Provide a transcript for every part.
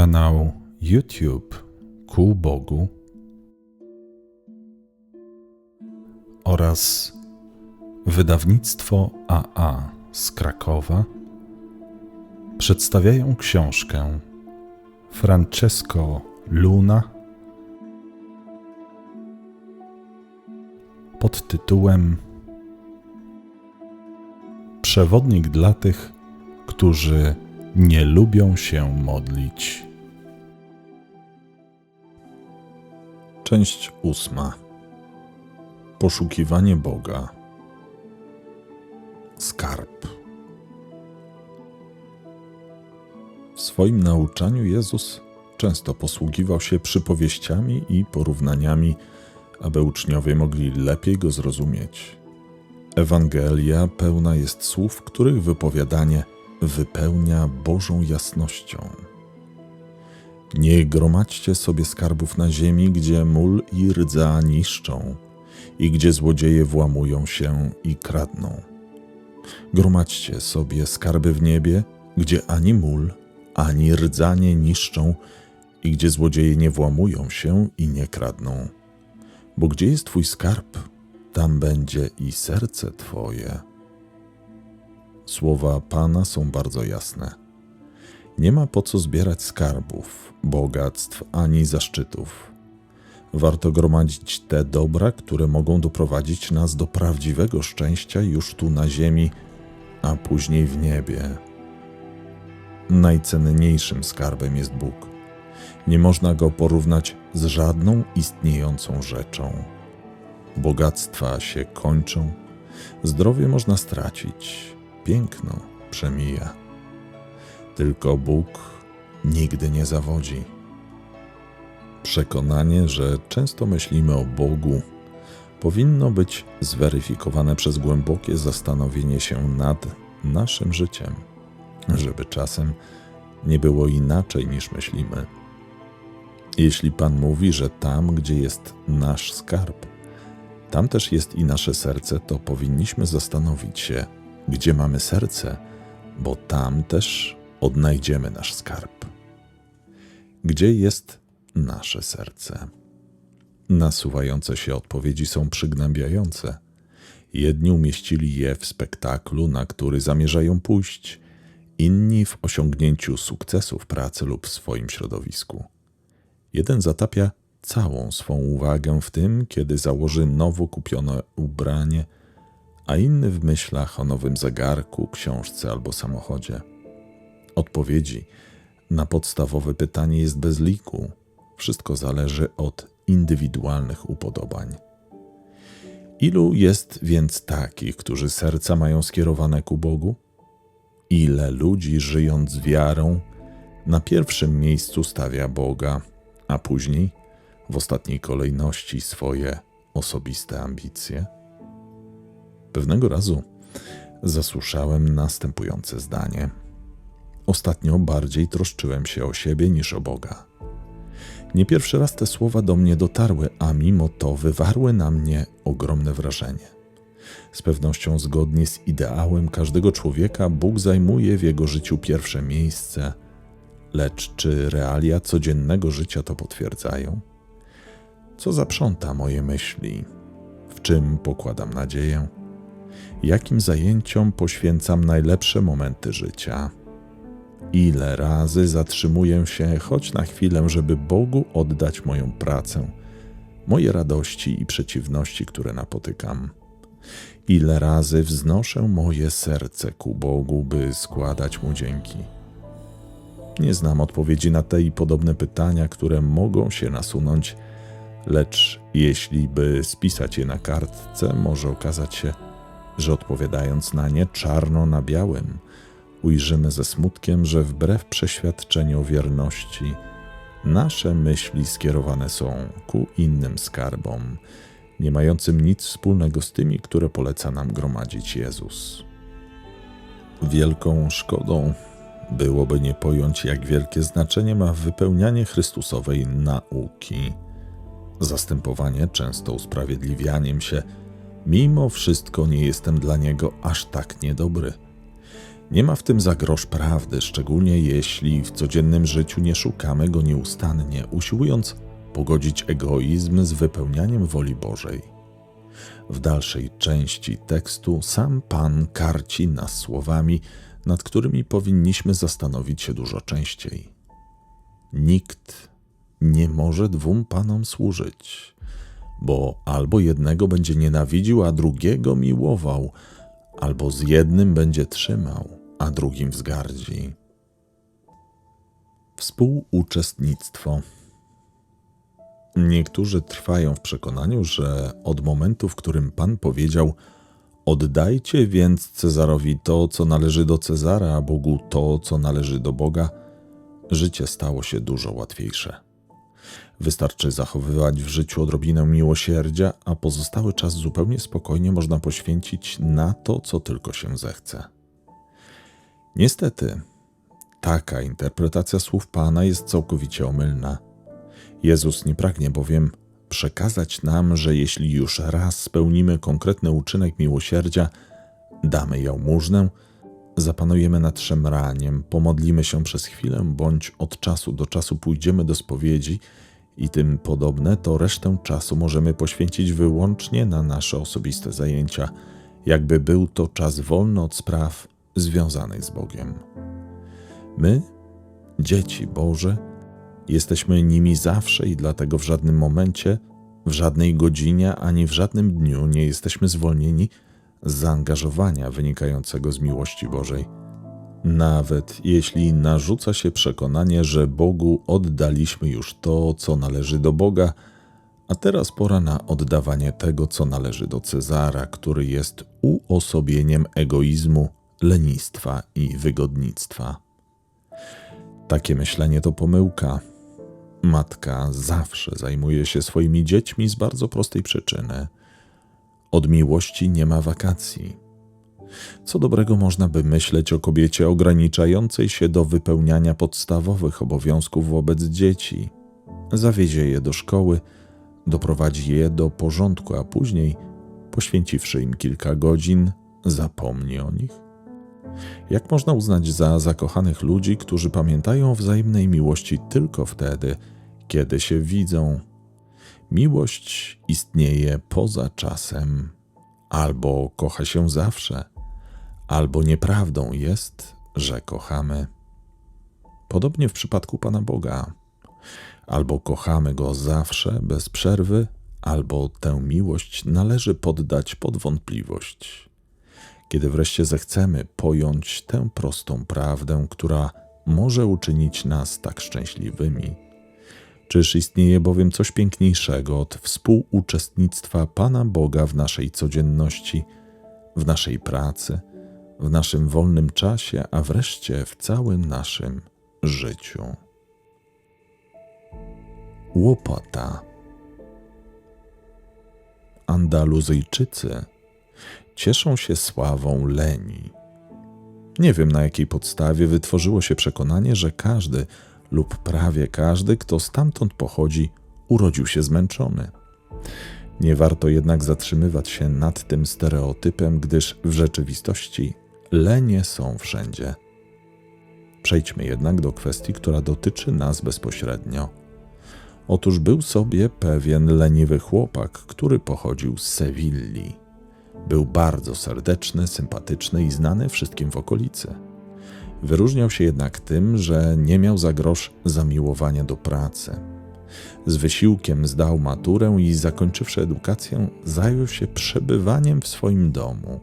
kanał YouTube Ku Bogu oraz wydawnictwo AA z Krakowa przedstawiają książkę Francesco Luna pod tytułem Przewodnik dla tych, którzy nie lubią się modlić. Część ósma. Poszukiwanie Boga. Skarb. W swoim nauczaniu Jezus często posługiwał się przypowieściami i porównaniami, aby uczniowie mogli lepiej go zrozumieć. Ewangelia pełna jest słów, których wypowiadanie wypełnia Bożą jasnością. Nie gromadźcie sobie skarbów na ziemi, gdzie mól i rdza niszczą i gdzie złodzieje włamują się i kradną. Gromadźcie sobie skarby w niebie, gdzie ani mól, ani rdza nie niszczą i gdzie złodzieje nie włamują się i nie kradną. Bo gdzie jest Twój skarb, tam będzie i serce Twoje. Słowa Pana są bardzo jasne. Nie ma po co zbierać skarbów, bogactw ani zaszczytów. Warto gromadzić te dobra, które mogą doprowadzić nas do prawdziwego szczęścia już tu na ziemi, a później w niebie. Najcenniejszym skarbem jest Bóg. Nie można go porównać z żadną istniejącą rzeczą. Bogactwa się kończą, zdrowie można stracić, piękno przemija. Tylko Bóg nigdy nie zawodzi. Przekonanie, że często myślimy o Bogu, powinno być zweryfikowane przez głębokie zastanowienie się nad naszym życiem, żeby czasem nie było inaczej niż myślimy. Jeśli Pan mówi, że tam, gdzie jest nasz skarb, tam też jest i nasze serce, to powinniśmy zastanowić się, gdzie mamy serce, bo tam też odnajdziemy nasz skarb. Gdzie jest nasze serce? Nasuwające się odpowiedzi są przygnębiające. Jedni umieścili je w spektaklu, na który zamierzają pójść, inni w osiągnięciu sukcesu w pracy lub w swoim środowisku. Jeden zatapia całą swą uwagę w tym, kiedy założy nowo kupione ubranie, a inny w myślach o nowym zegarku, książce albo samochodzie. Odpowiedzi na podstawowe pytanie jest bez liku. Wszystko zależy od indywidualnych upodobań. Ilu jest więc takich, którzy serca mają skierowane ku Bogu? Ile ludzi, żyjąc wiarą, na pierwszym miejscu stawia Boga, a później w ostatniej kolejności swoje osobiste ambicje? Pewnego razu zasłyszałem następujące zdanie. Ostatnio bardziej troszczyłem się o siebie niż o Boga. Nie pierwszy raz te słowa do mnie dotarły, a mimo to wywarły na mnie ogromne wrażenie. Z pewnością zgodnie z ideałem każdego człowieka, Bóg zajmuje w jego życiu pierwsze miejsce, lecz czy realia codziennego życia to potwierdzają? Co zaprząta moje myśli? W czym pokładam nadzieję? Jakim zajęciom poświęcam najlepsze momenty życia? Ile razy zatrzymuję się choć na chwilę, żeby Bogu oddać moją pracę, moje radości i przeciwności, które napotykam? Ile razy wznoszę moje serce ku Bogu, by składać mu dzięki? Nie znam odpowiedzi na te i podobne pytania, które mogą się nasunąć, lecz jeśli by spisać je na kartce, może okazać się, że odpowiadając na nie czarno na białym, ujrzymy ze smutkiem, że wbrew przeświadczeniu wierności, nasze myśli skierowane są ku innym skarbom, nie mającym nic wspólnego z tymi, które poleca nam gromadzić Jezus. Wielką szkodą byłoby nie pojąć, jak wielkie znaczenie ma wypełnianie Chrystusowej nauki. Zastępowanie często usprawiedliwianiem się, mimo wszystko nie jestem dla niego aż tak niedobry. Nie ma w tym za grosz prawdy, szczególnie jeśli w codziennym życiu nie szukamy go nieustannie, usiłując pogodzić egoizm z wypełnianiem woli Bożej. W dalszej części tekstu sam Pan karci nas słowami, nad którymi powinniśmy zastanowić się dużo częściej. Nikt nie może dwóm panom służyć, bo albo jednego będzie nienawidził, a drugiego miłował, albo z jednym będzie trzymał, a drugim wzgardzi. Współuczestnictwo. Niektórzy trwają w przekonaniu, że od momentu, w którym Pan powiedział: Oddajcie więc Cezarowi to, co należy do Cezara, a Bogu to, co należy do Boga, życie stało się dużo łatwiejsze. Wystarczy zachowywać w życiu odrobinę miłosierdzia, a pozostały czas zupełnie spokojnie można poświęcić na to, co tylko się zechce. Niestety, taka interpretacja słów Pana jest całkowicie omylna. Jezus nie pragnie bowiem przekazać nam, że jeśli już raz spełnimy konkretny uczynek miłosierdzia, damy jałmużnę, zapanujemy nad szemraniem, pomodlimy się przez chwilę, bądź od czasu do czasu pójdziemy do spowiedzi i tym podobne, to resztę czasu możemy poświęcić wyłącznie na nasze osobiste zajęcia, jakby był to czas wolny od spraw związanych z Bogiem. My, dzieci Boże, jesteśmy nimi zawsze i dlatego w żadnym momencie, w żadnej godzinie ani w żadnym dniu nie jesteśmy zwolnieni z zaangażowania wynikającego z miłości Bożej. Nawet jeśli narzuca się przekonanie, że Bogu oddaliśmy już to, co należy do Boga, a teraz pora na oddawanie tego, co należy do Cezara, który jest uosobieniem egoizmu, lenistwa i wygodnictwa. Takie myślenie to pomyłka. Matka zawsze zajmuje się swoimi dziećmi z bardzo prostej przyczyny. Od miłości nie ma wakacji. Co dobrego można by myśleć o kobiecie ograniczającej się do wypełniania podstawowych obowiązków wobec dzieci? Zawiezie je do szkoły, doprowadzi je do porządku, a później, poświęciwszy im kilka godzin, zapomni o nich? Jak można uznać za zakochanych ludzi, którzy pamiętają o wzajemnej miłości tylko wtedy, kiedy się widzą? Miłość istnieje poza czasem, albo kocha się zawsze, albo nieprawdą jest, że kochamy. Podobnie w przypadku Pana Boga. Albo kochamy Go zawsze, bez przerwy, albo tę miłość należy poddać pod wątpliwość. Kiedy wreszcie zechcemy pojąć tę prostą prawdę, która może uczynić nas tak szczęśliwymi, Czyż istnieje bowiem coś piękniejszego od współuczestnictwa Pana Boga w naszej codzienności, w naszej pracy, w naszym wolnym czasie, a wreszcie w całym naszym życiu? Łopata. Andaluzyjczycy cieszą się sławą leni. Nie wiem na jakiej podstawie wytworzyło się przekonanie, że każdy lub prawie każdy, kto stamtąd pochodzi, urodził się zmęczony. Nie warto jednak zatrzymywać się nad tym stereotypem, gdyż w rzeczywistości lenie są wszędzie. Przejdźmy jednak do kwestii, która dotyczy nas bezpośrednio. Otóż był sobie pewien leniwy chłopak, który pochodził z Sewilli. Był bardzo serdeczny, sympatyczny i znany wszystkim w okolicy. Wyróżniał się jednak tym, że nie miał za grosz zamiłowania do pracy. Z wysiłkiem zdał maturę i zakończywszy edukację, zajął się przebywaniem w swoim domu.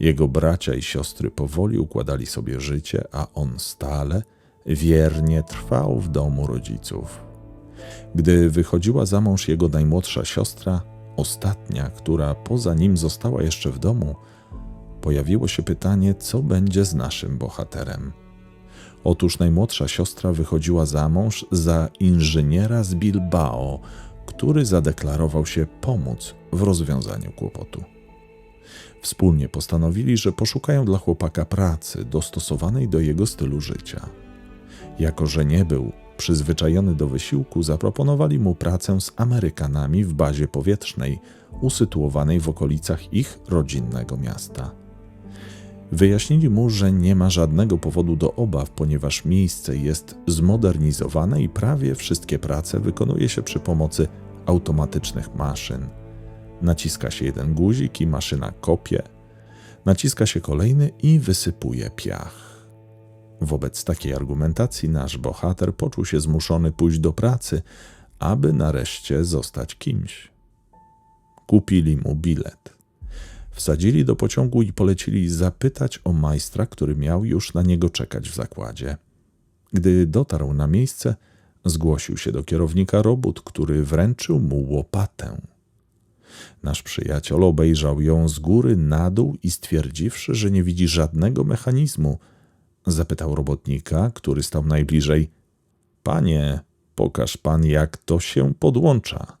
Jego bracia i siostry powoli układali sobie życie, a on stale, wiernie trwał w domu rodziców. Gdy wychodziła za mąż jego najmłodsza siostra, ostatnia, która poza nim została jeszcze w domu, pojawiło się pytanie, co będzie z naszym bohaterem. Otóż najmłodsza siostra wychodziła za mąż za inżyniera z Bilbao, który zadeklarował się pomóc w rozwiązaniu kłopotu. Wspólnie postanowili, że poszukają dla chłopaka pracy dostosowanej do jego stylu życia. Jako, że nie był przyzwyczajony do wysiłku, zaproponowali mu pracę z Amerykanami w bazie powietrznej usytuowanej w okolicach ich rodzinnego miasta. Wyjaśnili mu, że nie ma żadnego powodu do obaw, ponieważ miejsce jest zmodernizowane i prawie wszystkie prace wykonuje się przy pomocy automatycznych maszyn. Naciska się jeden guzik i maszyna kopie, naciska się kolejny i wysypuje piach. Wobec takiej argumentacji nasz bohater poczuł się zmuszony pójść do pracy, aby nareszcie zostać kimś. Kupili mu bilet. Wsadzili do pociągu i polecili zapytać o majstra, który miał już na niego czekać w zakładzie. Gdy dotarł na miejsce, zgłosił się do kierownika robót, który wręczył mu łopatę. Nasz przyjaciel obejrzał ją z góry na dół i stwierdziwszy, że nie widzi żadnego mechanizmu, zapytał robotnika, który stał najbliżej: Panie, pokaż pan, jak to się podłącza.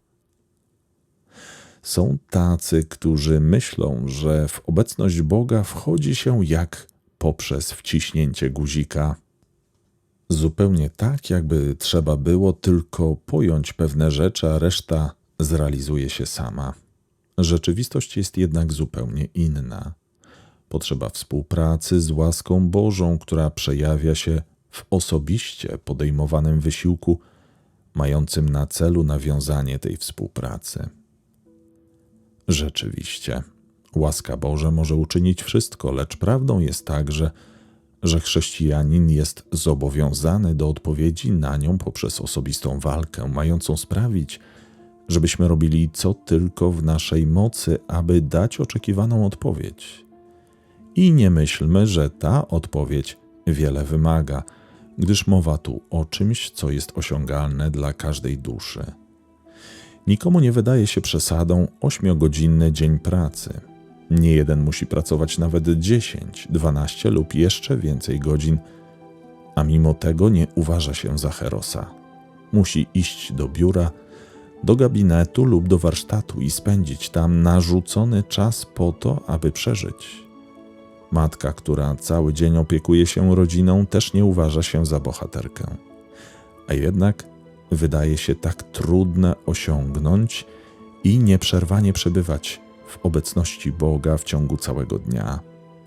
Są tacy, którzy myślą, że w obecność Boga wchodzi się jak poprzez wciśnięcie guzika. Zupełnie tak, jakby trzeba było tylko pojąć pewne rzeczy, a reszta zrealizuje się sama. Rzeczywistość jest jednak zupełnie inna. Potrzeba współpracy z łaską Bożą, która przejawia się w osobiście podejmowanym wysiłku, mającym na celu nawiązanie tej współpracy. Rzeczywiście, łaska Boże może uczynić wszystko, lecz prawdą jest także, że chrześcijanin jest zobowiązany do odpowiedzi na nią poprzez osobistą walkę, mającą sprawić, żebyśmy robili co tylko w naszej mocy, aby dać oczekiwaną odpowiedź. I nie myślmy, że ta odpowiedź wiele wymaga, gdyż mowa tu o czymś, co jest osiągalne dla każdej duszy. Nikomu nie wydaje się przesadą ośmiogodzinny dzień pracy. Nie jeden musi pracować nawet 10, 12 lub jeszcze więcej godzin, a mimo tego nie uważa się za herosa. Musi iść do biura, do gabinetu lub do warsztatu i spędzić tam narzucony czas po to, aby przeżyć. Matka, która cały dzień opiekuje się rodziną, też nie uważa się za bohaterkę. A jednak wydaje się tak trudne osiągnąć i nieprzerwanie przebywać w obecności Boga w ciągu całego dnia,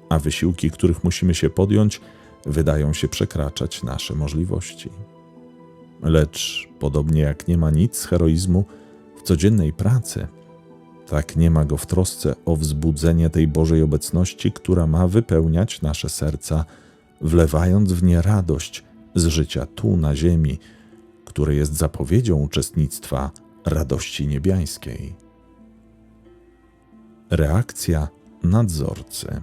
a wysiłki, których musimy się podjąć, wydają się przekraczać nasze możliwości. Lecz podobnie jak nie ma nic z heroizmu w codziennej pracy, tak nie ma go w trosce o wzbudzenie tej Bożej obecności, która ma wypełniać nasze serca, wlewając w nie radość z życia tu na ziemi, które jest zapowiedzią uczestnictwa radości niebiańskiej. Reakcja nadzorcy.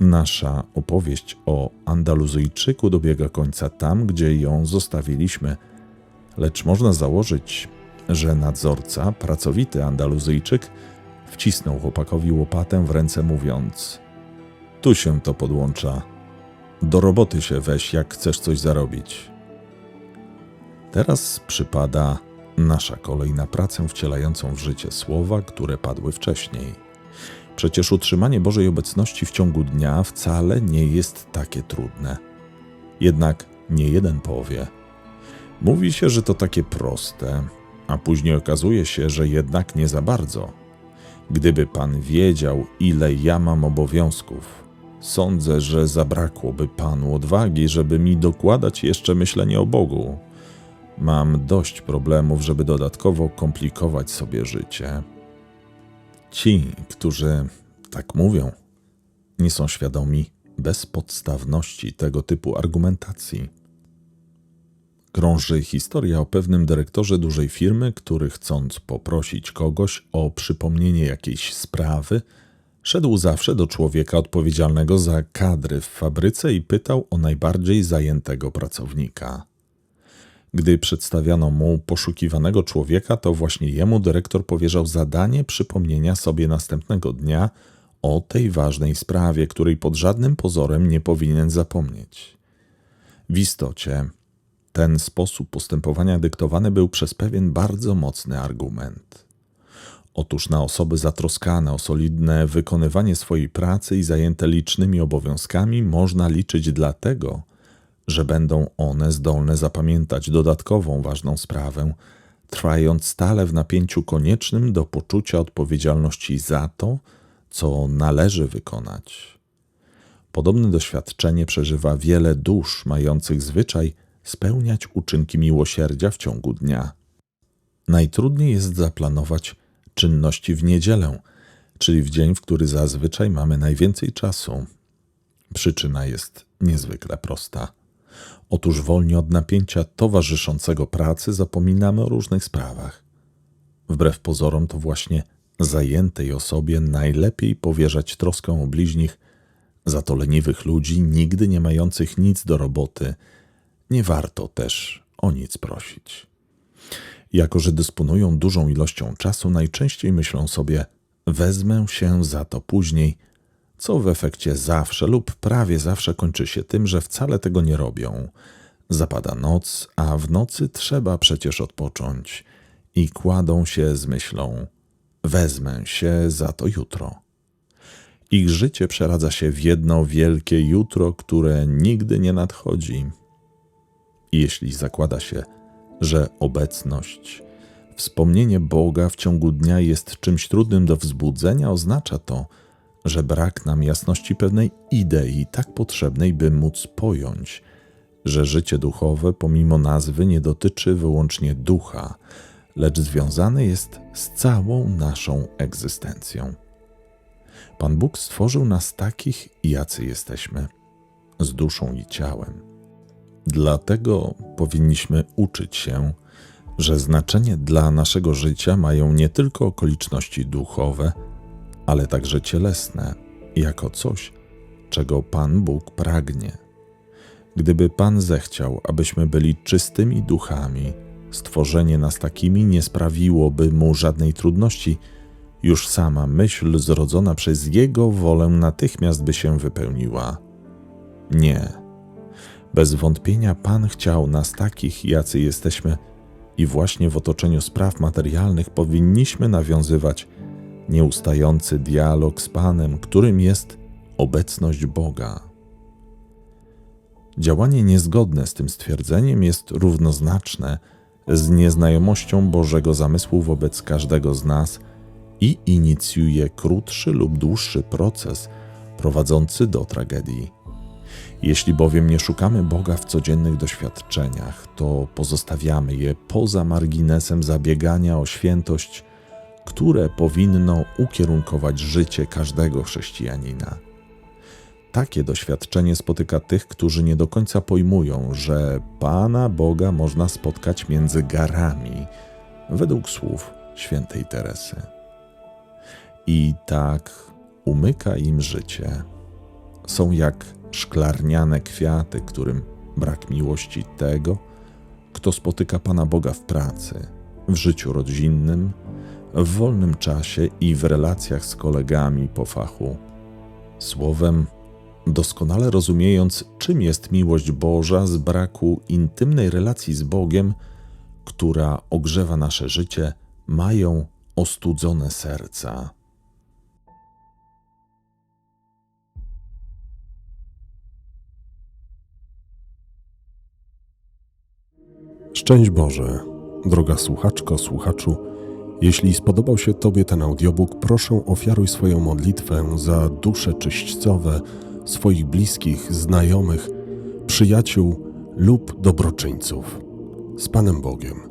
Nasza opowieść o Andaluzyjczyku dobiega końca tam, gdzie ją zostawiliśmy, lecz można założyć, że nadzorca, pracowity Andaluzyjczyk, wcisnął chłopakowi łopatę w ręce, mówiąc: Tu się to podłącza. Do roboty się weź, jak chcesz coś zarobić. Teraz przypada nasza kolej na pracę wcielającą w życie słowa, które padły wcześniej. Przecież utrzymanie Bożej obecności w ciągu dnia wcale nie jest takie trudne. Jednak nie jeden powie. Mówi się, że to takie proste, a później okazuje się, że jednak nie za bardzo. Gdyby pan wiedział, ile ja mam obowiązków, sądzę, że zabrakłoby panu odwagi, żeby mi dokładać jeszcze myślenie o Bogu. Mam dość problemów, żeby dodatkowo komplikować sobie życie. Ci, którzy tak mówią, nie są świadomi bezpodstawności tego typu argumentacji. Krąży historia o pewnym dyrektorze dużej firmy, który chcąc poprosić kogoś o przypomnienie jakiejś sprawy, szedł zawsze do człowieka odpowiedzialnego za kadry w fabryce i pytał o najbardziej zajętego pracownika. Gdy przedstawiano mu poszukiwanego człowieka, to właśnie jemu dyrektor powierzał zadanie przypomnienia sobie następnego dnia o tej ważnej sprawie, której pod żadnym pozorem nie powinien zapomnieć. W istocie ten sposób postępowania dyktowany był przez pewien bardzo mocny argument. Otóż na osoby zatroskane o solidne wykonywanie swojej pracy i zajęte licznymi obowiązkami można liczyć dlatego, że będą one zdolne zapamiętać dodatkową ważną sprawę, trwając stale w napięciu koniecznym do poczucia odpowiedzialności za to, co należy wykonać. Podobne doświadczenie przeżywa wiele dusz mających zwyczaj spełniać uczynki miłosierdzia w ciągu dnia. Najtrudniej jest zaplanować czynności w niedzielę, czyli w dzień, w który zazwyczaj mamy najwięcej czasu. Przyczyna jest niezwykle prosta. Otóż wolnie od napięcia towarzyszącego pracy zapominamy o różnych sprawach. Wbrew pozorom, to właśnie zajętej osobie najlepiej powierzać troskę o bliźnich, za to leniwych ludzi, nigdy nie mających nic do roboty, nie warto też o nic prosić. Jako, że dysponują dużą ilością czasu, najczęściej myślą sobie: Wezmę się za to później, co w efekcie zawsze lub prawie zawsze kończy się tym, że wcale tego nie robią. Zapada noc, a w nocy trzeba przecież odpocząć i kładą się z myślą: Wezmę się za to jutro. Ich życie przeradza się w jedno wielkie jutro, które nigdy nie nadchodzi. Jeśli zakłada się, że obecność, wspomnienie Boga w ciągu dnia jest czymś trudnym do wzbudzenia, oznacza to, że brak nam jasności pewnej idei tak potrzebnej, by móc pojąć, że życie duchowe, pomimo nazwy, nie dotyczy wyłącznie ducha, lecz związane jest z całą naszą egzystencją. Pan Bóg stworzył nas takich, jacy jesteśmy, z duszą i ciałem. Dlatego powinniśmy uczyć się, że znaczenie dla naszego życia mają nie tylko okoliczności duchowe, ale także cielesne, jako coś, czego Pan Bóg pragnie. Gdyby Pan zechciał, abyśmy byli czystymi duchami, stworzenie nas takimi nie sprawiłoby mu żadnej trudności, już sama myśl zrodzona przez Jego wolę natychmiast by się wypełniła. Nie. Bez wątpienia Pan chciał nas takich, jacy jesteśmy, i właśnie w otoczeniu spraw materialnych powinniśmy nawiązywać nieustający dialog z Panem, którym jest obecność Boga. Działanie niezgodne z tym stwierdzeniem jest równoznaczne z nieznajomością Bożego zamysłu wobec każdego z nas i inicjuje krótszy lub dłuższy proces prowadzący do tragedii. Jeśli bowiem nie szukamy Boga w codziennych doświadczeniach, to pozostawiamy je poza marginesem zabiegania o świętość, które powinno ukierunkować życie każdego chrześcijanina. Takie doświadczenie spotyka tych, którzy nie do końca pojmują, że Pana Boga można spotkać między garami, według słów świętej Teresy. I tak umyka im życie. Są jak szklarniane kwiaty, którym brak miłości tego, kto spotyka Pana Boga w pracy, w życiu rodzinnym, w wolnym czasie i w relacjach z kolegami po fachu. Słowem, doskonale rozumiejąc, czym jest miłość Boża z braku intymnej relacji z Bogiem, która ogrzewa nasze życie, mają ostudzone serca. Szczęść Boże, droga słuchaczko, słuchaczu. Jeśli spodobał się Tobie ten audiobook, proszę ofiaruj swoją modlitwę za dusze czyśćcowe swoich bliskich, znajomych, przyjaciół lub dobroczyńców. Z Panem Bogiem.